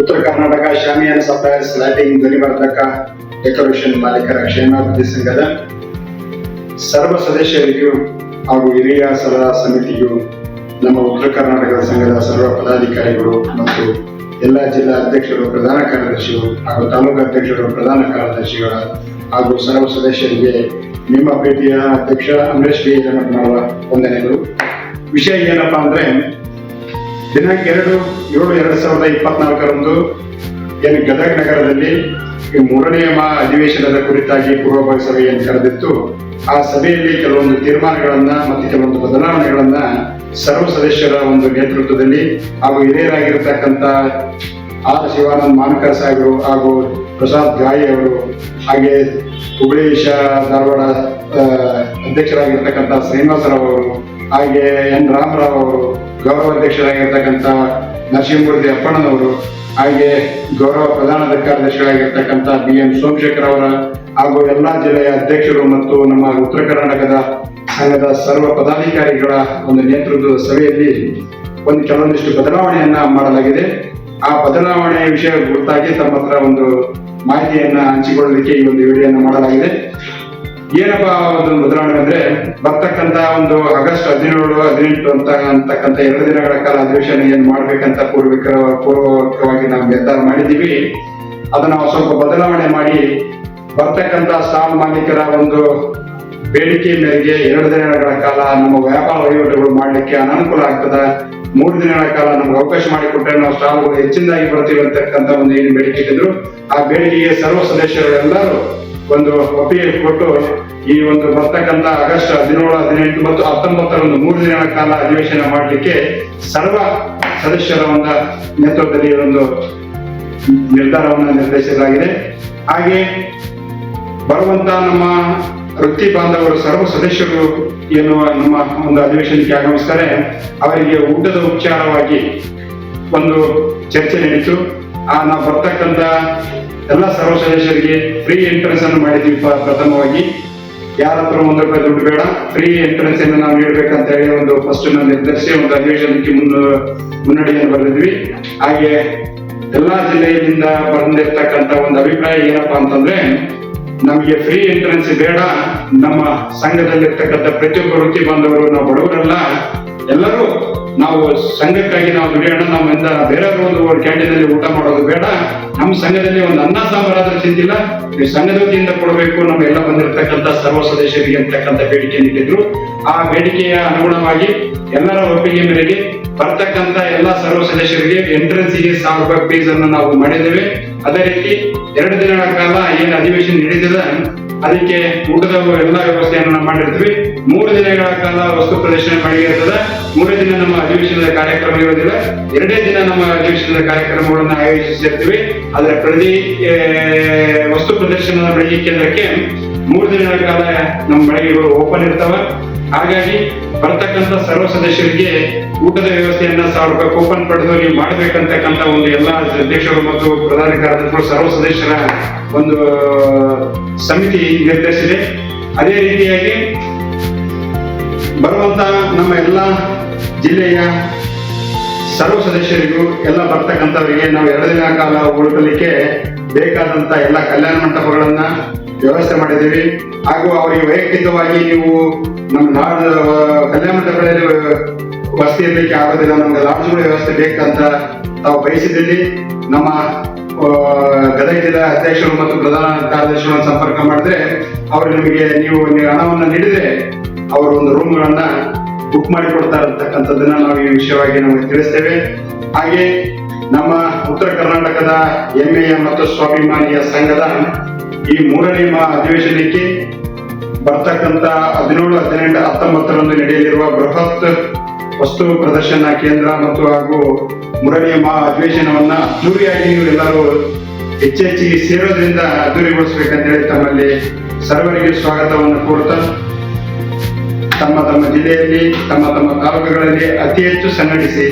ಉತ್ತರ ಕರ್ನಾಟಕ, ಶಾಮಿಯಾನ suppliers lighting ಧ್ವನಿವರ್ಧಕ ಡೆಕೋರೇಷನ್ ಮಾಲೀಕರ ಕ್ಷೇಮಾಭಿವೃದ್ಧಿ ಸಂಘದ ಸರ್ವ ಸದಸ್ಯರಿಗೂ ಹಾಗೂ ಹಿರಿಯ ಸಲಹಾ ಸಮಿತಿಗೂ ನಮ್ಮ ಉತ್ತರ ಕರ್ನಾಟಕ ಸಂಘದ ಸರ್ವ ಪದಾಧಿಕಾರಿಗಳು ಮತ್ತು ಎಲ್ಲ ಜಿಲ್ಲಾ ಅಧ್ಯಕ್ಷರು, ಪ್ರಧಾನ ಕಾರ್ಯದರ್ಶಿಗಳು ಹಾಗೂ ತಾಲೂಕು ಅಧ್ಯಕ್ಷರು, ಪ್ರಧಾನ ಕಾರ್ಯದರ್ಶಿಗಳ ಹಾಗೂ ಸರ್ವ ಸದಸ್ಯರಿಗೆ ನಿಮ್ಮ ಪೇಟಿಯ ಅಧ್ಯಕ್ಷ ಅಂಬರೀಶ್ ಬಿ ಹಿರೇಮಠ ವಂದನೆಗಳು. ವಿಷಯ ಏನಪ್ಪಾ ಅಂದ್ರೆ ದಿನಾಂಕ ಎರಡು, ಏಳು, ಎರಡ್ ಸಾವಿರದ ಇಪ್ಪತ್ನಾಲ್ಕರಂದು ಏನು ಗದಗ ನಗರದಲ್ಲಿ ಈ ಮೂರನೆಯ ಮಹಾ ಅಧಿವೇಶನದ ಕುರಿತಾಗಿ ಪೂರ್ವಭಾವಿ ಸಭೆಯನ್ನು ಕರೆದಿತ್ತು. ಆ ಸಭೆಯಲ್ಲಿ ಕೆಲವೊಂದು ತೀರ್ಮಾನಗಳನ್ನ ಮತ್ತು ಕೆಲವೊಂದು ಬದಲಾವಣೆಗಳನ್ನ ಸರ್ವ ಸದಸ್ಯರ ಒಂದು ನೇತೃತ್ವದಲ್ಲಿ ಹಾಗೂ ಹಿರಿಯರಾಗಿರ್ತಕ್ಕಂಥ ಆರ್ ಶಿವಾನಂದ್ ಮಾನಕರ್ ಸಾಹೇಬರು ಹಾಗೂ ಪ್ರಸಾದ್ ಗಾಯಿ ಅವರು ಹಾಗೆ ಹುಬ್ಬಳ್ಳಿ ಧಾರವಾಡ ಅಧ್ಯಕ್ಷರಾಗಿರ್ತಕ್ಕಂಥ ಶ್ರೀನಿವಾಸರಾವ್ ಅವರು, ಹಾಗೆ ಎನ್ ರಾಮರಾವ್ ಅವರು, ಗೌರವ ಅಧ್ಯಕ್ಷರಾಗಿರ್ತಕ್ಕಂಥ ನರಸಿಂಹಮೂರ್ತಿ ಅಪ್ಪಣ್ಣನವರು, ಹಾಗೆ ಗೌರವ ಪ್ರಧಾನ ಕಾರ್ಯದರ್ಶಿಗಳಾಗಿರ್ತಕ್ಕಂಥ ಬಿ ಎಂ ಸೋಮಶೇಖರ್ ಅವರ ಹಾಗೂ ಎಲ್ಲಾ ಜಿಲ್ಲೆಯ ಅಧ್ಯಕ್ಷರು ಮತ್ತು ನಮ್ಮ ಉತ್ತರ ಕರ್ನಾಟಕದ ಸಂಘದ ಸರ್ವ ಪದಾಧಿಕಾರಿಗಳ ಒಂದು ನೇತೃತ್ವದ ಸಭೆಯಲ್ಲಿ ಒಂದು ಕೆಲವೊಂದಿಷ್ಟು ಬದಲಾವಣೆಯನ್ನ ಮಾಡಲಾಗಿದೆ. ಆ ಬದಲಾವಣೆಯ ವಿಷಯ ಗುರುತಾಗಿ ತಮ್ಮ ಹತ್ರ ಒಂದು ಮಾಹಿತಿಯನ್ನ ಹಂಚಿಕೊಳ್ಳಲಿಕ್ಕೆ ಈ ಒಂದು ವಿಡಿಯೋನ ಮಾಡಲಾಗಿದೆ. ಏನಪ್ಪಾ ಒಂದು ಬದಲಾವಣೆ ಅಂದ್ರೆ ಬರ್ತಕ್ಕಂತ ಒಂದು ಆಗಸ್ಟ್ ಹದಿನೇಳು, ಹದಿನೆಂಟು ಅಂತ ಅಂತಕ್ಕಂಥ ಎರಡು ದಿನಗಳ ಕಾಲ ಅಧಿವೇಶನ ಏನ್ ಮಾಡ್ಬೇಕಂತ ಪೂರ್ವಿಕ ಪೂರ್ವಕವಾಗಿ ನಾವು ನಿರ್ಧಾರ ಮಾಡಿದೀವಿ ಅದನ್ನ ನಾವು ಸ್ವಲ್ಪ ಬದಲಾವಣೆ ಮಾಡಿ ಬರ್ತಕ್ಕಂತ ಸ್ಟಾಲ್ ಮಾಲೀಕರ ಒಂದು ಬೇಡಿಕೆ ಮೇರೆಗೆ ಎರಡು ದಿನಗಳ ಕಾಲ ನಮ್ಮ ವ್ಯಾಪಾರ ವಹಿವಾಟುಗಳು ಮಾಡ್ಲಿಕ್ಕೆ ಅನಾನುಕೂಲ ಆಗ್ತದ? ಮೂರು ದಿನಗಳ ಕಾಲ ನಮ್ಗೆ ಅವಕಾಶ ಮಾಡಿಕೊಟ್ಟರೆ ನಾವು ತಾವು ಹೆಚ್ಚಿನದಾಗಿ ಬರ್ತೀವಿ ಅಂತಕ್ಕಂಥ ಒಂದು ಏನು ಬೇಡಿಕೆ ಇಟ್ಟಿದ್ರು. ಆ ಬೇಡಿಕೆಗೆ ಸರ್ವ ಸದಸ್ಯರು ಎಲ್ಲರೂ ಒಂದು ಒಪ್ಪಿಗೆ ಕೊಟ್ಟು ಈ ಒಂದು ಬರ್ತಕ್ಕಂತ ಆಗಸ್ಟ್ ಹದಿನೇಳು, ಹದಿನೆಂಟು ಮತ್ತು ಹತ್ತೊಂಬತ್ತರಂದು ಮೂರು ದಿನಗಳ ಕಾಲ ಅಧಿವೇಶನ ಮಾಡಲಿಕ್ಕೆ ಸರ್ವ ಸದಸ್ಯರ ಒಂದು ನೇತೃತ್ವದಲ್ಲಿ ಒಂದು ನಿರ್ಧಾರವನ್ನು ನಿರ್ದೇಶಿಸಲಾಗಿದೆ ಹಾಗೆ ಬರುವಂತ ನಮ್ಮ ವೃತ್ತಿ ಬಾಂಧವರು ಸರ್ವ ಸದಸ್ಯರು ಎನ್ನುವ ನಮ್ಮ ಒಂದು ಅಧಿವೇಶನಕ್ಕೆ ಆಗಮಿಸ್ತಾರೆ. ಅವರಿಗೆ ಊಟದ ಉಪಚಾರವಾಗಿ ಒಂದು ಚರ್ಚೆ ನಡೀತು. ಆ, ನಾವು ಬರ್ತಕ್ಕಂಥ ಎಲ್ಲ ಸರ್ವ ಸದಸ್ಯರಿಗೆ ಫ್ರೀ ಎಂಟ್ರೆನ್ಸ್ ಅನ್ನು ಮಾಡಿದ್ವಿ ಪ್ರಥಮವಾಗಿ. ಯಾರ ಹತ್ರ ಒಂದು ರೂಪಾಯಿ ದುಡ್ಡು ಬೇಡ ಫ್ರೀ ಎಂಟ್ರೆನ್ಸ್ ಅನ್ನು ನಾವು ನೀಡಬೇಕಂತ ಹೇಳಿ ಒಂದು ಫಸ್ಟ್ ನಿರ್ಧರಿಸಿ ಒಂದು ಅಧಿವೇಶನಕ್ಕೆ ಮುನ್ನ, ಮುನ್ನಡೆಯನ್ನು ಬರೆದಿದ್ವಿ. ಹಾಗೆ ಎಲ್ಲಾ ಜಿಲ್ಲೆಯಿಂದ ಬಂದಿರ್ತಕ್ಕಂಥ ಒಂದು ಅಭಿಪ್ರಾಯ ಏನಪ್ಪಾ ಅಂತಂದ್ರೆ ನಮಗೆ ಫ್ರೀ ಎಂಟ್ರೆನ್ಸ್ ಬೇಡ. ನಮ್ಮ ಸಂಘದಲ್ಲಿರ್ತಕ್ಕಂಥ ಪ್ರತಿಯೊಬ್ಬ ವೃತ್ತಿ ಬಾಂಧವರು, ನಾವು ಬಡವರಲ್ಲ. ಎಲ್ಲರೂ ನಾವು ಸಂಘಕ್ಕಾಗಿ ನಾವು ದುಡಿಯೋಣ. ನಮ್ಮಿಂದ ಬೇರೆಯವರು ಒಂದು ಕ್ಯಾಂಟೀನ್ ಅಲ್ಲಿ ಊಟ ಮಾಡೋದು ಬೇಡ. ನಮ್ಮ ಸಂಘದಲ್ಲಿ ಒಂದು ಅನ್ನ ಸಾಂಬಾರಾದ್ರೂ ಚಿಂತಿಲ್ಲ ಈ ಸಂಘದ ಕೊಡಬೇಕು. ನಮ್ಮ ಎಲ್ಲ ಬಂದಿರತಕ್ಕಂಥ ಸರ್ವ ಸದಸ್ಯರಿಗೆ ಅಂತಕ್ಕಂಥ ಬೇಡಿಕೆ ನೀಡಿದ್ರು ಆ ಬೇಡಿಕೆಯ ಅನುಗುಣವಾಗಿ ಎಲ್ಲರ ಒಪ್ಪಿಗೆ ಮೇರೆಗೆ ಬರ್ತಕ್ಕಂತ ಎಲ್ಲ ಸರ್ವ ಸದಸ್ಯರಿಗೆ ಎಂಟ್ರೆನ್ಸ್ಗೆ ಸಾವಿರ ರೂಪಾಯಿ ಫೀಸ್ ಅನ್ನು ನಾವು ಮಾಡಿದ್ದೇವೆ. ಅದೇ ರೀತಿ ಎರಡು ದಿನಗಳ ಕಾಲ ಏನು ಅಧಿವೇಶನ ನಡೆದಿದೆ ಅದಕ್ಕೆ ಊಟದ ಎಲ್ಲ ವ್ಯವಸ್ಥೆಯನ್ನು ನಾವು ಮಾಡಿರ್ತೀವಿ. ಮೂರು ದಿನಗಳ ಕಾಲ ವಸ್ತು ಪ್ರದರ್ಶನ ಮಾಡಿ ಇರ್ತದೆ. ಮೂರೇ ದಿನ ನಮ್ಮ ಅಧಿವೇಶನದ ಕಾರ್ಯಕ್ರಮ ಇರೋದಿಲ್ಲ ಎರಡೇ ದಿನ ನಮ್ಮ ಅಧಿವೇಶನದ ಕಾರ್ಯಕ್ರಮಗಳನ್ನು ಆಯೋಜಿಸಿರ್ತೀವಿ. ಅದರ ಪ್ರತಿ ವಸ್ತು ಪ್ರದರ್ಶನದ ಬೆಳಗ್ಗೆ ಕೇಂದ್ರಕ್ಕೆ ಮೂರು ದಿನಗಳ ಕಾಲ ನಮ್ಮ ಮಳಿಗೆಗಳು ಓಪನ್ ಇರ್ತಾವ. ಹಾಗಾಗಿ ಬರ್ತಕ್ಕಂಥ ಸರ್ವ ಸದಸ್ಯರಿಗೆ ಊಟದ ವ್ಯವಸ್ಥೆಯನ್ನ ಸಾವಿರ ರೂಪಾಯಿ ಕೂಪನ್ ಪಡೆದು ನೀವು ಮಾಡಬೇಕಂತಕ್ಕಂಥ ಒಂದು ಎಲ್ಲ ಅಧ್ಯಕ್ಷರು ಮತ್ತು ಪ್ರಧಾನ ಸರ್ವ ಸದಸ್ಯರ ಒಂದು ಸಮಿತಿ ನಿರ್ಧರಿಸಿದೆ. ಅದೇ ರೀತಿಯಾಗಿ ಬರುವಂತ ನಮ್ಮ ಎಲ್ಲ ಜಿಲ್ಲೆಯ ಸರ್ವ ಸದಸ್ಯರಿಗೂ ಎಲ್ಲ ಬರ್ತಕ್ಕಂಥವರಿಗೆ ನಾವು ಎರಡು ದಿನ ಕಾಲ ಉಳಿಸಲಿಕ್ಕೆ ಬೇಕಾದಂತ ಎಲ್ಲ ಕಲ್ಯಾಣ ಮಂಟಪಗಳನ್ನ ವ್ಯವಸ್ಥೆ ಮಾಡಿದ್ದೀವಿ. ಹಾಗೂ ಅವರಿಗೆ ವೈಯಕ್ತಿಕವಾಗಿ ನೀವು ನಮ್ಮ ನಾಡ ಕಲ್ಯಾಣ ಮಂಟಪಗಳಲ್ಲಿ ವಸತಿ ಇರಲಿಕ್ಕೆ ಆಗೋದಿಲ್ಲ ನಮ್ಗೆ ಲಾಡ್ಜ್ಗಳ ವ್ಯವಸ್ಥೆ ಬೇಕಂತ ತಾವು ಬಯಸಿದಲ್ಲಿ ನಮ್ಮ ಗದಗ ಜಿಲ್ಲಾ ಅಧ್ಯಕ್ಷರು ಮತ್ತು ಪ್ರಧಾನ ಕಾರ್ಯದರ್ಶಿಗಳನ್ನು ಸಂಪರ್ಕ ಮಾಡಿದ್ರೆ, ಅವರು ನಿಮಗೆ ನೀವು ಹಣವನ್ನು ನೀಡಿದ್ರೆ ಅವರು ಒಂದು ರೂಮ್ಗಳನ್ನ ಬುಕ್ ಮಾಡಿ ಕೊಡ್ತಾರೆ ಅಂತಕ್ಕಂಥದ್ದನ್ನ ನಾವು ಈ ವಿಷಯವಾಗಿ ನಮಗೆ ತಿಳಿಸ್ತೇವೆ. ಹಾಗೆ ನಮ್ಮ ಉತ್ತರ ಕರ್ನಾಟಕದ ಹೆಮ್ಮೆಯ ಮತ್ತು ಸ್ವಾಭಿಮಾನಿಯ ಸಂಘದ ಈ ಮೂರನೇ ಅಧಿವೇಶನಕ್ಕೆ ಬರ್ತಕ್ಕಂತ ಹದಿನೇಳು, ಹದಿನೆಂಟು, ಹತ್ತೊಂಬತ್ತರಂದು ನಡೆಯಲಿರುವ ಬೃಹತ್ ವಸ್ತು ಪ್ರದರ್ಶನ ಕೇಂದ್ರ ಮತ್ತು ಹಾಗೂ ಮೂರನೇ ಮಹಾ ಅಧಿವೇಶನವನ್ನ ಅದ್ದೂರಿಯಾಗಿ ಎಲ್ಲರೂ ಹೆಚ್ಚೆಚ್ಚಿಗೆ ಸೇರೋದ್ರಿಂದ ಅದ್ದೂರಿಗೊಳಿಸಬೇಕಂತ ಹೇಳಿ ತಮ್ಮಲ್ಲಿ ಸರ್ವರಿಗೆ ಸ್ವಾಗತವನ್ನು ಕೋರುತ್ತಾ, ತಮ್ಮ ತಮ್ಮ ಜಿಲ್ಲೆಯಲ್ಲಿ, ತಮ್ಮ ತಮ್ಮ ತಾಲೂಕುಗಳಲ್ಲಿ ಅತಿ ಹೆಚ್ಚು ಸಂಘಟಿಸಿ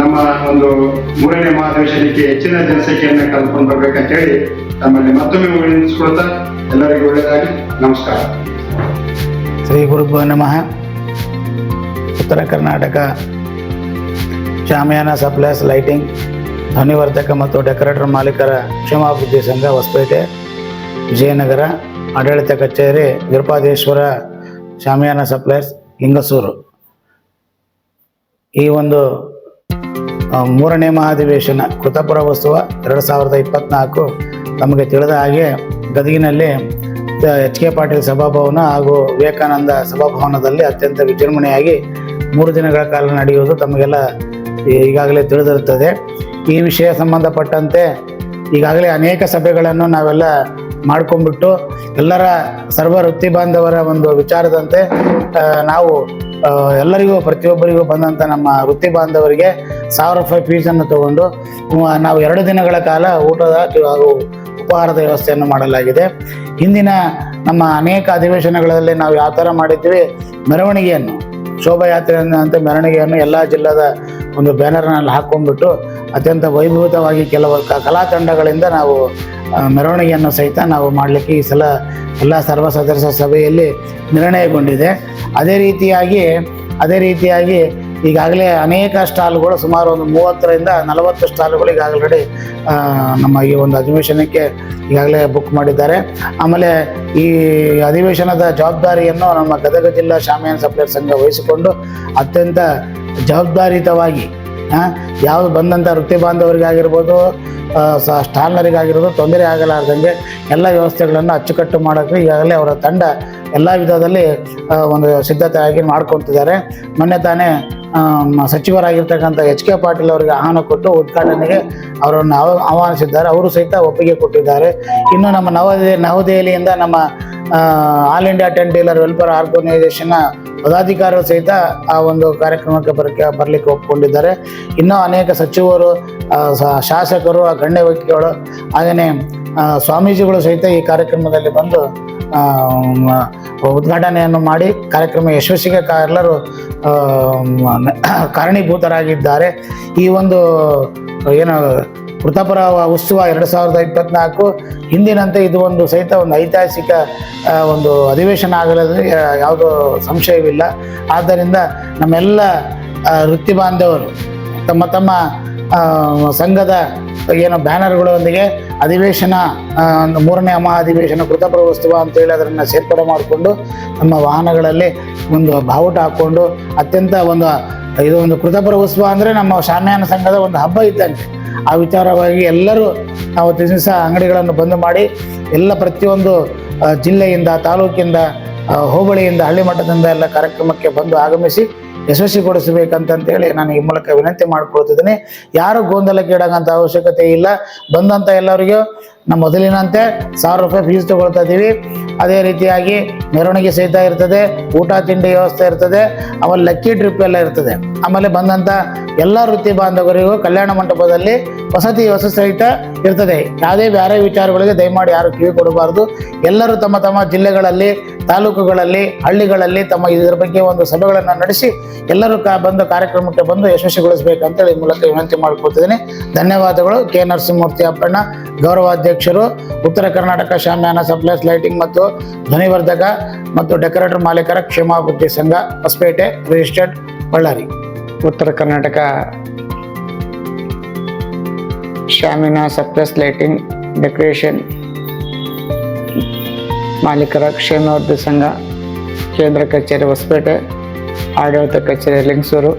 ನಮ್ಮ ಒಂದು ಮೂರನೇ ಮಹಾಧಿವೇಶನಕ್ಕೆ ಹೆಚ್ಚಿನ ಜನಸಂಖ್ಯೆಯನ್ನು ಕಲ್ಕೊಂಡು ಬರ್ಬೇಕಂತ ಹೇಳಿ ತಮ್ಮಲ್ಲಿ ಮತ್ತೊಮ್ಮೆ ವಿನಂತಿಸಿಕೊಳ್ತಾ ಎಲ್ಲರಿಗೂ ಒಳ್ಳೆಯದಾಗಿ ನಮಸ್ಕಾರ. ಶ್ರೀ ಗುರುಭ್ಯೋ ನಮಃ. ಉತ್ತರ ಕರ್ನಾಟಕ. ಶಾಮಿಯಾನ ಸಪ್ಲೈಸ್ ಲೈಟಿಂಗ್, ಧ್ವನಿವರ್ಧಕ ಮತ್ತು ಡೆಕೋರೇಟರ್ ಮಾಲೀಕರ ಕ್ಷೇಮಾಭಿವೃದ್ಧಿ ಸಂಘ ಹೊಸಪೇಟೆ, ವಿಜಯನಗರ, ಆಡಳಿತ ಕಚೇರಿ, ವಿರುಪಾದೇಶ್ವರ ಶಾಮಿಯಾನ ಸಪ್ಲೈಸ್ ಲಿಂಗಸೂರು. ಈ ಒಂದು ಮೂರನೇ ಮಹಾಧಿವೇಶನ ಕೃತಪುರ ಉತ್ಸವ ಎರಡು ಸಾವಿರದ ಇಪ್ಪತ್ತ್ನಾಲ್ಕು ನಮಗೆ ತಿಳಿದ ಹಾಗೆ ಗದಗಿನಲ್ಲಿ ಎಚ್ ಕೆ ಪಾಟೀಲ್ ಸಭಾಭವನ ಹಾಗೂ ವಿವೇಕಾನಂದ ಸಭಾಭವನದಲ್ಲಿ ಅತ್ಯಂತ ವಿಜೃಂಭಣೆಯಾಗಿ ಮೂರು ದಿನಗಳ ಕಾಲ ನಡೆಯುವುದು ತಮಗೆಲ್ಲ ಈಗಾಗಲೇ ತಿಳಿದಿರುತ್ತದೆ. ಈ ವಿಷಯ ಸಂಬಂಧಪಟ್ಟಂತೆ ಈಗಾಗಲೇ ಅನೇಕ ಸಭೆಗಳನ್ನು ನಾವೆಲ್ಲ ಮಾಡ್ಕೊಂಡ್ಬಿಟ್ಟು ಎಲ್ಲರ ಸರ್ವ ವೃತ್ತಿ ಬಾಂಧವರ ಒಂದು ವಿಚಾರದಂತೆ ನಾವು ಎಲ್ಲರಿಗೂ ಪ್ರತಿಯೊಬ್ಬರಿಗೂ ಬಂದಂಥ ನಮ್ಮ ವೃತ್ತಿ ಬಾಂಧವರಿಗೆ ಸಾವಿರ ರೂಪಾಯಿ ಫೀಸನ್ನು ತಗೊಂಡು ನಾವು ಎರಡು ದಿನಗಳ ಕಾಲ ಊಟದ ಹಾಗೂ ಉಪಹಾರದ ವ್ಯವಸ್ಥೆಯನ್ನು ಮಾಡಲಾಗಿದೆ. ಹಿಂದಿನ ನಮ್ಮ ಅನೇಕ ಅಧಿವೇಶನಗಳಲ್ಲಿ ನಾವು ಯಾವ ಥರ ಮಾಡಿದ್ವಿ, ಮೆರವಣಿಗೆಯನ್ನು. ಶೋಭಾಯಾತ್ರೆ ಅಂತ ಮೆರವಣಿಗೆಯನ್ನು ಎಲ್ಲ ಜಿಲ್ಲಾದ ಒಂದು ಬ್ಯಾನರ್ನಲ್ಲಿ ಹಾಕ್ಕೊಂಡ್ಬಿಟ್ಟು ಅತ್ಯಂತ ವೈಭವತವಾಗಿ ಕೆಲವು ಕಲಾ ತಂಡಗಳಿಂದ ನಾವು ಮೆರವಣಿಗೆಯನ್ನು ಸಹಿತ ನಾವು ಮಾಡಲಿಕ್ಕೆ ಈ ಸಲ ಎಲ್ಲ ಸರ್ವ ಸದಸ್ಯ ಸಭೆಯಲ್ಲಿ ನಿರ್ಣಯಗೊಂಡಿದೆ. ಅದೇ ರೀತಿಯಾಗಿ ಅದೇ ರೀತಿಯಾಗಿ ಈಗಾಗಲೇ ಅನೇಕ ಸ್ಟಾಲ್ಗಳು ಸುಮಾರು ಒಂದು ಮೂವತ್ತರಿಂದ ನಲವತ್ತು ಸ್ಟಾಲ್ಗಳು ಈಗಾಗಲೇ ಆ, ನಮ್ಮ ಈ ಒಂದು ಅಧಿವೇಶನಕ್ಕೆ ಈಗಾಗಲೇ ಬುಕ್ ಮಾಡಿದ್ದಾರೆ. ಆಮೇಲೆ ಈ ಅಧಿವೇಶನದ ಜವಾಬ್ದಾರಿಯನ್ನು ನಮ್ಮ ಗದಗ ಜಿಲ್ಲಾ ಶಾಮಿಯಾನ ಸಪ್ಲೈಯರ್ ಸಂಘ ವಹಿಸಿಕೊಂಡು ಅತ್ಯಂತ ಜವಾಬ್ದಾರಿಯುತವಾಗಿ ಯಾವುದು ಬಂದಂಥ ವೃತ್ತಿ ಬಾಂಧವರಿಗಾಗಿರ್ಬೋದು ಸ್ಟಾಲ್ನರಿಗಾಗಿರ್ಬೋದು ತೊಂದರೆ ಆಗಲಾರ್ದಂಗೆ ಎಲ್ಲ ವ್ಯವಸ್ಥೆಗಳನ್ನು ಅಚ್ಚುಕಟ್ಟು ಮಾಡೋಕ್ಕೆ ಈಗಾಗಲೇ ಅವರ ತಂಡ ಎಲ್ಲ ವಿಧದಲ್ಲಿ ಒಂದು ಸಿದ್ಧತೆ ಆಗಿ ಮಾಡ್ಕೊತಿದ್ದಾರೆ ಮೊನ್ನೆ ತಾನೇ ಸಚಿವರಾಗಿರ್ತಕ್ಕಂಥ ಎಚ್ ಕೆ ಪಾಟೀಲ್ ಅವರಿಗೆ ಆಹ್ವಾನ ಕೊಟ್ಟು ಉದ್ಘಾಟನೆಗೆ ಅವರನ್ನು ಆಹ್ವ- ಆಹ್ವಾನಿಸಿದ್ದಾರೆ. ಅವರು ಸಹಿತ ಒಪ್ಪಿಗೆ ಕೊಟ್ಟಿದ್ದಾರೆ. ಇನ್ನು ನಮ್ಮ ನವದೆ ನವದೆಹಲಿಯಿಂದ ನಮ್ಮ all India tent dealer welfare ಆರ್ಗನೈಸೇಷನ್ನ ಪದಾಧಿಕಾರಿಗಳು ಸಹಿತ ಆ ಒಂದು ಕಾರ್ಯಕ್ರಮಕ್ಕೆ ಬರಕ್ಕೆ ಬರಲಿಕ್ಕೆ ಒಪ್ಪಿಕೊಂಡಿದ್ದಾರೆ ಇನ್ನೂ ಅನೇಕ ಸಚಿವರು ಶಾಸಕರು, ಆ, ಗಣ್ಯ ವ್ಯಕ್ತಿಗಳು ಹಾಗೆಯೇ ಸ್ವಾಮೀಜಿಗಳು ಸಹಿತ ಈ ಕಾರ್ಯಕ್ರಮದಲ್ಲಿ ಬಂದು ಉದ್ಘಾಟನೆಯನ್ನು ಮಾಡಿ ಕಾರ್ಯಕ್ರಮ ಯಶಸ್ವಿಗೆ ಎಲ್ಲರೂ ಕಾರಣೀಭೂತರಾಗಿದ್ದಾರೆ. ಈ ಒಂದು, ಏನು ಕೃತಪರ ಉತ್ಸವ ಎರಡು ಸಾವಿರದ ಇಪ್ಪತ್ನಾಲ್ಕು. ಹಿಂದಿನಂತೆ ಇದು ಒಂದು ಸಹಿತ ಒಂದು ಐತಿಹಾಸಿಕ ಒಂದು ಅಧಿವೇಶನ ಆಗಲಿದ್ರೆ ಯಾವುದೋ ಸಂಶಯವಿಲ್ಲ. ಆದ್ದರಿಂದ ನಮ್ಮೆಲ್ಲ ವೃತ್ತಿ ಬಾಂಧವರು ತಮ್ಮ ತಮ್ಮ ಸಂಘದ ಏನು ಬ್ಯಾನರ್ಗಳೊಂದಿಗೆ ಅಧಿವೇಶನ ಒಂದು ಮೂರನೇ ಮಹಾ ಅಧಿವೇಶನ ಕೃತಪರ ಉತ್ಸವ ಅಂತೇಳಿ ಅದನ್ನು ಸೇರ್ಪಡೆ ಮಾಡಿಕೊಂಡು ನಮ್ಮ ವಾಹನಗಳಲ್ಲಿ ಒಂದು ಬಾವುಟ ಹಾಕ್ಕೊಂಡು ಅತ್ಯಂತ ಒಂದು, ಇದು ಒಂದು ಕೃತಪರ ಉತ್ಸವ ಅಂದರೆ ನಮ್ಮ ಶಾಮ್ಯಾನ ಸಂಘದ ಒಂದು ಹಬ್ಬ ಇದ್ದಂತೆ. ಆ ವಿಚಾರವಾಗಿ ಎಲ್ಲರೂ ನಾವು ದಿವಸ ಅಂಗಡಿಗಳನ್ನು ಬಂದ್ ಮಾಡಿ ಎಲ್ಲ ಪ್ರತಿಯೊಂದು ಜಿಲ್ಲೆಯಿಂದ, ತಾಲೂಕಿಂದ ಹೋಬಳಿಯಿಂದ, ಹಳ್ಳಿ ಮಟ್ಟದಿಂದ ಎಲ್ಲ ಕಾರ್ಯಕ್ರಮಕ್ಕೆ ಬಂದು ಆಗಮಿಸಿ ಯಶಸ್ವಿಗೊಳಿಸಬೇಕಂತಂತೇಳಿ ನಾನು ಈ ಮೂಲಕ ವಿನಂತಿ ಮಾಡ್ಕೊಳ್ತಿದ್ದೀನಿ. ಯಾರು ಗೊಂದಲಕ್ಕೀಡಾಗಂಥ ಅವಶ್ಯಕತೆ ಇಲ್ಲ. ಬಂದಂಥ ಎಲ್ಲರಿಗೂ ನಮ್ಮ ಮೊದಲಿನಂತೆ ಸಾವಿರ ರೂಪಾಯಿ ಫೀಸ್ ತಗೊಳ್ತಾ ಇದ್ದೀವಿ. ಅದೇ ರೀತಿಯಾಗಿ ಮೆರವಣಿಗೆ ಸಹಿತ ಇರ್ತದೆ, ಊಟ, ತಿಂಡಿ ವ್ಯವಸ್ಥೆ ಇರ್ತದೆ, ಆಮೇಲೆ ಲಕ್ಕಿ ಟ್ರಿಪ್ ಎಲ್ಲ ಇರ್ತದೆ. ಆಮೇಲೆ ಬಂದಂಥ ಎಲ್ಲ ವೃತ್ತಿ ಬಾಂಧವರಿಗೂ ಕಲ್ಯಾಣ ಮಂಟಪದಲ್ಲಿ ವಸತಿ ವ್ಯವಸ್ಥೆ ಸಹಿತ ಇರ್ತದೆ. ಯಾವುದೇ ಬೇರೆ ವಿಚಾರಗಳಿಗೆ ದಯಮಾಡಿ ಯಾರು ಕಿವಿ ಕೊಡಬಾರ್ದು. ಎಲ್ಲರೂ ತಮ್ಮ ತಮ್ಮ ಜಿಲ್ಲೆಗಳಲ್ಲಿ, ತಾಲೂಕುಗಳಲ್ಲಿ, ಹಳ್ಳಿಗಳಲ್ಲಿ ತಮ್ಮ ಇದರ ಬಗ್ಗೆ ಒಂದು ಸಭೆಗಳನ್ನು ನಡೆಸಿ ಎಲ್ಲರೂ ಕಾ ಬಂದು ಕಾರ್ಯಕ್ರಮಕ್ಕೆ ಬಂದು ಯಶಸ್ವಿಗೊಳಿಸಬೇಕಂತೇಳಿ ಈ ಮೂಲಕ ವಿನಂತಿ ಮಾಡಿಕೊಳ್ತಿದ್ದೀನಿ. ಧನ್ಯವಾದಗಳು. ಕೆ ನರಸಿಂಹಮೂರ್ತಿ ಅಪ್ಪಣ್ಣ. ಗೌರವಾಧ್ಯಕ್ಷರು ಉತ್ತರ ಕರ್ನಾಟಕ ಶಾಮ್ಯಾನ ಸಪ್ಲೈಸ್ ಲೈಟಿಂಗ್ ಮತ್ತು ಧ್ವನಿವರ್ಧಕ ಮತ್ತು ಡೆಕೋರೇಟರ್ ಮಾಲೀಕರ ಕ್ಷೇಮಾಭಿವೃದ್ಧಿ ಸಂಘ, ಹೊಸಪೇಟೆ, ರಿಜಿಸ್ಟರ್ಡ್ ಬಳ್ಳಾರಿ. ಉತ್ತರ ಕರ್ನಾಟಕ ಶಾಮಿನ ಸಪ್ಲಸ್ ಲೈಟಿಂಗ್ ಡೆಕೋರೇಷನ್ ಮಾಲೀಕರ ಕ್ಷೇಮಾಭಿವೃದ್ಧಿ ಸಂಘ, ಕೇಂದ್ರ ಕಚೇರಿ ಹೊಸಪೇಟೆ, ಆಡಳಿತ ಕಚೇರಿ ಲಿಂಗಸೂರು.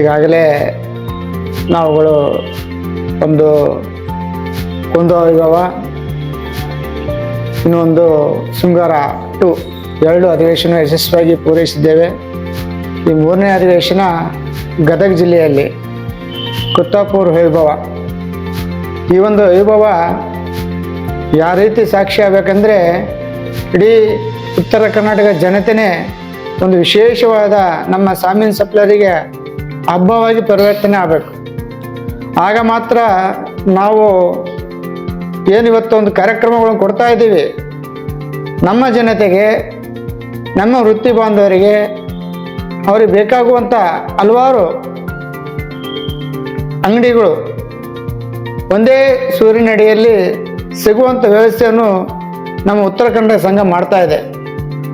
ಈಗಾಗಲೇ ನಾವುಗಳು ಒಂದು ಒಂದು ವೈಭವ ಇನ್ನೊಂದು ಶೃಂಗಾರ ಟು. ಎರಡು ಅಧಿವೇಶನ ಯಶಸ್ವಿಯಾಗಿ ಪೂರೈಸಿದ್ದೇವೆ. ಈ ಮೂರನೇ ಅಧಿವೇಶನ ಗದಗ ಜಿಲ್ಲೆಯಲ್ಲಿ ಕುತ್ತಾಪುರ ವೈಭವ. ಈ ಒಂದು ವೈಭವ ಯಾವ ರೀತಿ ಸಾಕ್ಷಿ ಆಗಬೇಕಂದ್ರೆ ಇಡೀ ಉತ್ತರ ಕರ್ನಾಟಕ ಜನತೆನೇ ಒಂದು ವಿಶೇಷವಾದ ನಮ್ಮ ಸಾಮೀನ್ ಸಪ್ಲರಿಗೆ ಹಬ್ಬವಾಗಿ ಪರಿವರ್ತನೆ ಆಗಬೇಕು. ಆಗ ಮಾತ್ರ ನಾವು ಏನು ಇವತ್ತು ಒಂದು ಕಾರ್ಯಕ್ರಮಗಳನ್ನು ಕೊಡ್ತಾ ಇದ್ದೀವಿ. ನಮ್ಮ ಜನತೆಗೆ, ನಮ್ಮ ವೃತ್ತಿ ಬಾಂಧವರಿಗೆ ಅವ್ರಿಗೆ ಬೇಕಾಗುವಂಥ ಹಲವಾರು ಅಂಗಡಿಗಳು ಒಂದೇ ಸೂರಿನಡಿಯಲ್ಲಿ ಸಿಗುವಂಥ ವ್ಯವಸ್ಥೆಯನ್ನು ನಮ್ಮ ಉತ್ತರ ಕನ್ನಡ ಸಂಘ ಮಾಡ್ತಾ ಇದೆ.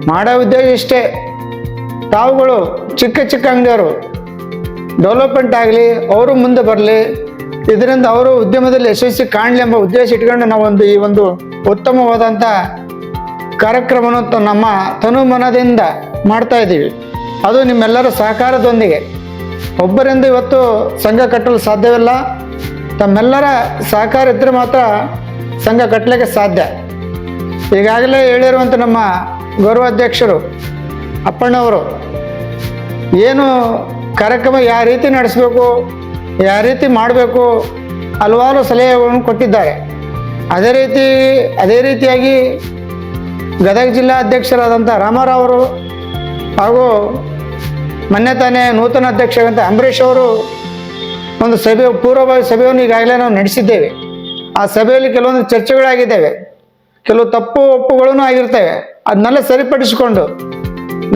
ಮಾಡೋ ಉದ್ದೇಶ ಇಷ್ಟೇ. ತಾವುಗಳು ಚಿಕ್ಕ ಚಿಕ್ಕ ಅಂಗಡಿಯವರು ಡೆವಲಪ್ಮೆಂಟ್ ಆಗಲಿ, ಅವರು ಮುಂದೆ ಬರಲಿ ಇದರಿಂದ ಅವರು ಉದ್ಯಮದಲ್ಲಿ ಯಶಸ್ವಿ ಕಾಣಲಿ ಎಂಬ ಉದ್ದೇಶ ಇಟ್ಕೊಂಡು ನಾವೊಂದು ಈ ಒಂದು ಉತ್ತಮವಾದಂಥ ಕಾರ್ಯಕ್ರಮವನ್ನು ನಮ್ಮ ತನುಮನದಿಂದ ಮಾಡ್ತಾ ಇದ್ದೀವಿ. ಅದು ನಿಮ್ಮೆಲ್ಲರ ಸಹಕಾರದೊಂದಿಗೆ. ಒಬ್ಬರಿಂದ ಇವತ್ತು ಸಂಘ ಕಟ್ಟಲು ಸಾಧ್ಯವಿಲ್ಲ. ತಮ್ಮೆಲ್ಲರ ಸಹಕಾರ ಇದ್ದರೆ ಮಾತ್ರ ಸಂಘ ಕಟ್ಟಲಿಕ್ಕೆ ಸಾಧ್ಯ. ಈಗಾಗಲೇ ಹೇಳಿರುವಂಥ ನಮ್ಮ ಗೌರವಾಧ್ಯಕ್ಷರು ಅಪ್ಪಣ್ಣವರು, ಏನು ಕಾರ್ಯಕ್ರಮ ಯಾವ ರೀತಿ ನಡೆಸಬೇಕು ಯಾವ ರೀತಿ ಮಾಡಬೇಕು ಹಲವಾರು ಸಲಹೆಗಳನ್ನು ಕೊಟ್ಟಿದ್ದಾರೆ. ಅದೇ ರೀತಿ, ಅದೇ ರೀತಿಯಾಗಿ ಗದಗ ಜಿಲ್ಲಾ ಅಧ್ಯಕ್ಷರಾದಂಥ ರಾಮಾರಾವ್ ಅವರು ಹಾಗೂ ಮೊನ್ನೆ ತಾನೇ ನೂತನ ಅಧ್ಯಕ್ಷರಾದಂಥ ಅಂಬರೀಷ್ ಅವರು ಒಂದು ಸಭೆ, ಪೂರ್ವಭಾವಿ ಸಭೆಯನ್ನು ಈಗಾಗಲೇ ನಾವು ನಡೆಸಿದ್ದೇವೆ. ಆ ಸಭೆಯಲ್ಲಿ ಕೆಲವೊಂದು ಚರ್ಚೆಗಳಾಗಿದ್ದಾವೆ. ಕೆಲವು ತಪ್ಪು ಒಪ್ಪುಗಳೂ ಆಗಿರ್ತವೆ. ಅದನ್ನೆಲ್ಲ ಸರಿಪಡಿಸಿಕೊಂಡು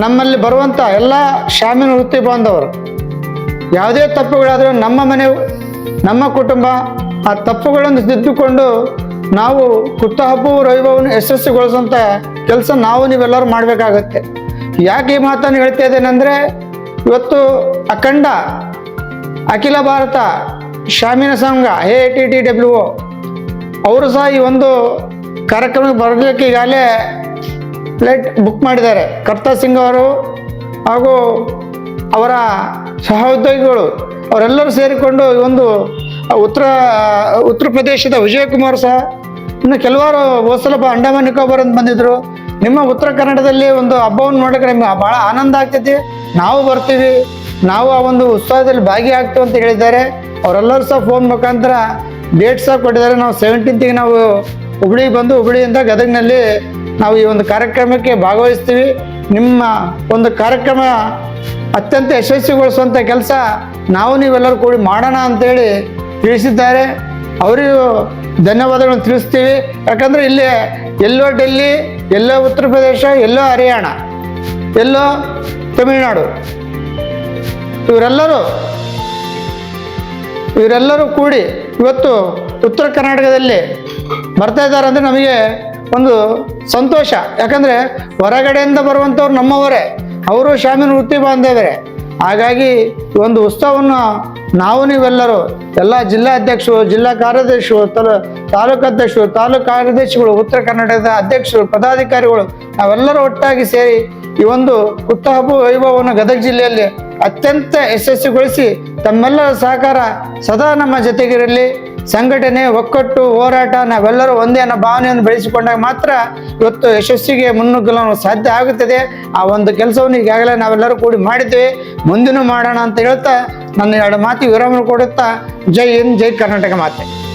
ನಮ್ಮಲ್ಲಿ ಬರುವಂಥ ಎಲ್ಲ ಶಾಮೀನ ವೃತ್ತಿ ಬಾಂಧವರು ಯಾವುದೇ ತಪ್ಪುಗಳಾದರೂ ನಮ್ಮ ಮನೆ, ನಮ್ಮ ಕುಟುಂಬ ಆ ತಪ್ಪುಗಳನ್ನು ತಿದ್ದುಕೊಂಡು ನಾವು ಹುಟ್ಟುಹಬ್ಬ ವೈಭವವನ್ನು ಯಶಸ್ವಿಗೊಳಿಸುವಂಥ ಕೆಲಸ ನಾವು ನೀವೆಲ್ಲರೂ ಮಾಡಬೇಕಾಗತ್ತೆ. ಯಾಕೆ ಈ ಮಾತನ್ನು ಹೇಳ್ತಾ ಇದ್ದೇನೆಂದರೆ ಇವತ್ತು ಅಖಂಡ ಅಖಿಲ ಭಾರತ ಶಾಮೀನ ಸಂಘ ಎ ಟಿ ಟಿ ಡಬ್ಲ್ಯೂ ಅವರು ಸಹ ಈ ಒಂದು ಕಾರ್ಯಕ್ರಮಕ್ಕೆ ಬರಲಿಕ್ಕೆ ಈಗಾಗಲೇ ಫ್ಲೈಟ್ ಬುಕ್ ಮಾಡಿದ್ದಾರೆ. ಕರ್ತಾ ಸಿಂಗ್ ಅವರು ಹಾಗೂ ಅವರ ಸಹೋದ್ಯೋಗಿಗಳು, ಅವರೆಲ್ಲರೂ ಸೇರಿಕೊಂಡು ಒಂದು ಉತ್ತರ ಉತ್ತರ ಪ್ರದೇಶದ ವಿಜಯಕುಮಾರ್ ಸಹ ಇನ್ನು ಕೆಲವಾರು ಹೊಸಲಪ್ಪ ಅಂಡಮಾನ್ ನಿಕೋಬಾರ್ ಅಂತ ಬಂದಿದ್ರು. ನಿಮ್ಮ ಉತ್ತರ ಕನ್ನಡದಲ್ಲಿ ಒಂದು ಹಬ್ಬವನ್ನು ನೋಡೋಕೆ ನಿಮ್ಗೆ ಭಾಳ ಆನಂದ ಆಗ್ತೈತಿ. ನಾವು ಬರ್ತೀವಿ. ನಾವು ಆ ಒಂದು ಉತ್ಸವದಲ್ಲಿ ಭಾಗಿಯಾಗ್ತೀವಿ ಅಂತ ಹೇಳಿದ್ದಾರೆ. ಅವರೆಲ್ಲರೂ ಸಹ ಫೋನ್ ಮುಖಾಂತರ ಡೇಟ್ ಸಹ ಕೊಟ್ಟಿದ್ದಾರೆ. ನಾವು ಸೆವೆಂಟೀನ್ತಿಗೆ ನಾವು ಹುಬ್ಳಿಗೆ ಬಂದು, ಹುಬ್ಳಿಯಿಂದ ಗದಗಿನಲ್ಲಿ ನಾವು ಈ ಒಂದು ಕಾರ್ಯಕ್ರಮಕ್ಕೆ ಭಾಗವಹಿಸ್ತೀವಿ. ನಿಮ್ಮ ಒಂದು ಕಾರ್ಯಕ್ರಮ ಅತ್ಯಂತ ಯಶಸ್ವಿಗೊಳಿಸುವಂಥ ಕೆಲಸ ನಾವು ನೀವೆಲ್ಲರೂ ಕೂಡಿ ಮಾಡೋಣ ಅಂತೇಳಿ ತಿಳಿಸಿದ್ದಾರೆ. ಅವರಿಗೂ ಧನ್ಯವಾದಗಳನ್ನು ತಿಳಿಸ್ತೀವಿ. ಯಾಕಂದರೆ ಇಲ್ಲಿ ಎಲ್ಲೋ ಡೆಲ್ಲಿ, ಎಲ್ಲೋ ಉತ್ತರ ಪ್ರದೇಶ, ಎಲ್ಲೋ ಹರಿಯಾಣ, ಎಲ್ಲೋ ತಮಿಳುನಾಡು. ಇವರೆಲ್ಲರೂ ಇವರೆಲ್ಲರೂ ಕೂಡಿ ಇವತ್ತು ಉತ್ತರ ಕರ್ನಾಟಕದಲ್ಲಿ ಬರ್ತಾ ಇದ್ದಾರೆ ಅಂದರೆ ನಮಗೆ ಒಂದು ಸಂತೋಷ. ಯಾಕಂದರೆ ಹೊರಗಡೆಯಿಂದ ಬರುವಂಥವ್ರು ನಮ್ಮವರೇ. ಅವರು ಶಾಮಿನ ವೃತ್ತಿ ಬಾಂಧವರೇ ಹಾಗಾಗಿ ಒಂದು ಉತ್ಸವವನ್ನು ನಾವು ನೀವೆಲ್ಲರೂ ಎಲ್ಲ ಜಿಲ್ಲಾ ಅಧ್ಯಕ್ಷರು, ಜಿಲ್ಲಾ ಕಾರ್ಯದರ್ಶಿಗಳು, ತಲ, ತಾಲೂಕು ಅಧ್ಯಕ್ಷರು, ತಾಲೂಕು ಕಾರ್ಯದರ್ಶಿಗಳು, ಉತ್ತರ ಕರ್ನಾಟಕದ ಅಧ್ಯಕ್ಷರು, ಪದಾಧಿಕಾರಿಗಳು, ನಾವೆಲ್ಲರೂ ಒಟ್ಟಾಗಿ ಸೇರಿ ಈ ಒಂದು ಹುಟ್ಟುಹಬ್ಬ ವೈಭವವನ್ನು ಗದಗ ಜಿಲ್ಲೆಯಲ್ಲಿ ಅತ್ಯಂತ ಯಶಸ್ವಿಗೊಳಿಸಿ ತಮ್ಮೆಲ್ಲರ ಸಹಕಾರ ಸದಾ ನಮ್ಮ ಜೊತೆಗಿರಲಿ. ಸಂಘಟನೆ, ಒಕ್ಕಟ್ಟು, ಹೋರಾಟ, ನಾವೆಲ್ಲರೂ ಒಂದೇ ಅನ್ನೋ ಭಾವನೆಯನ್ನು ಬೆಳೆಸಿಕೊಂಡಾಗ ಮಾತ್ರ ಇವತ್ತು ಯಶಸ್ಸಿಗೆ ಮುನ್ನುಗ್ಗಲು ಸಾಧ್ಯ ಆಗುತ್ತದೆ. ಆ ಒಂದು ಕೆಲಸವನ್ನು ಈಗಾಗಲೇ ನಾವೆಲ್ಲರೂ ಕೂಡಿ ಮಾಡಿದ್ದೇವೆ. ಮುಂದಿನ ಮಾಡೋಣ ಅಂತ ಹೇಳ್ತಾ ನನ್ನ ಎರಡು ಮಾತು ವಿರಾಮ ಕೊಡುತ್ತಾ, ಜೈ ಹಿಂದ್, ಜೈ ಕರ್ನಾಟಕ ಮಾತೆ.